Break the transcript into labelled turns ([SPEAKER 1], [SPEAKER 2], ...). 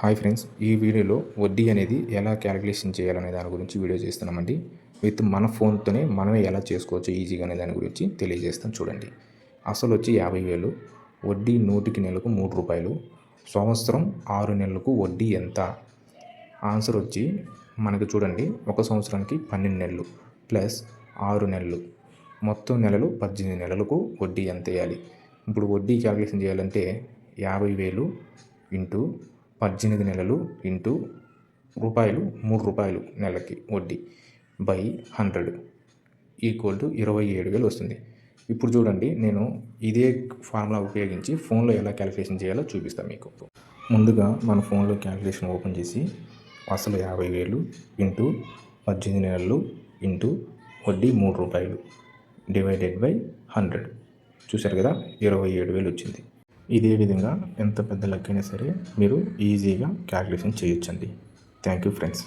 [SPEAKER 1] Hi friends ఈ వీడియోలో వడ్డీ అనేది ఎలా క్యాలిక్యులేషన్ చేయాలనే దాని గురించి వీడియో చేస్తున్నామండి. విత్ మన ఫోన్తోనే మనమే ఎలా చేసుకోవచ్చు ఈజీగా అనే దాని గురించి తెలియజేస్తాం చూడండి. అసలు వచ్చి యాభై వేలు వడ్డీ నూటికి నెలకు మూడు రూపాయలు సంవత్సరం ఆరు నెలలకు వడ్డీ ఎంత? ఆన్సర్ వచ్చి మనకు చూడండి ఒక సంవత్సరానికి పన్నెండు నెలలు ప్లస్ ఆరు నెలలు. మొత్తం నెలలు పద్దెనిమిది నెలలకు వడ్డీ ఎంత వేయాలి? ఇప్పుడు వడ్డీ క్యాలిక్యులేషన్ చేయాలంటే యాభై వేలు ఇంటూ పద్దెనిమిది నెలలు ఇంటూ రూపాయలు మూడు రూపాయలు నెలకి వడ్డీ బై హండ్రెడ్ ఈక్వల్ టు ఇరవై ఏడు వేలు వస్తుంది. ఇప్పుడు చూడండి నేను ఇదే ఫార్ములా ఉపయోగించి ఫోన్లో ఎలా క్యాలిక్యులేషన్ చేయాలో చూపిస్తాను మీకు. ముందుగా మన ఫోన్లో క్యాలిక్యులేషన్ ఓపెన్ చేసి అసలు యాభై వేలు ఇంటూ పద్దెనిమిది నెలలు ఇంటూ వడ్డీ మూడు రూపాయలు డివైడెడ్ బై హండ్రెడ్. చూశారు కదా ఇరవై ఏడు వేలు వచ్చింది. ఇదే విధంగా ఎంత పెద్ద లెక్కైనా సరే మీరు ఈజీగా క్యాలిక్యులేషన్ చేయొచ్చండి. Thank you friends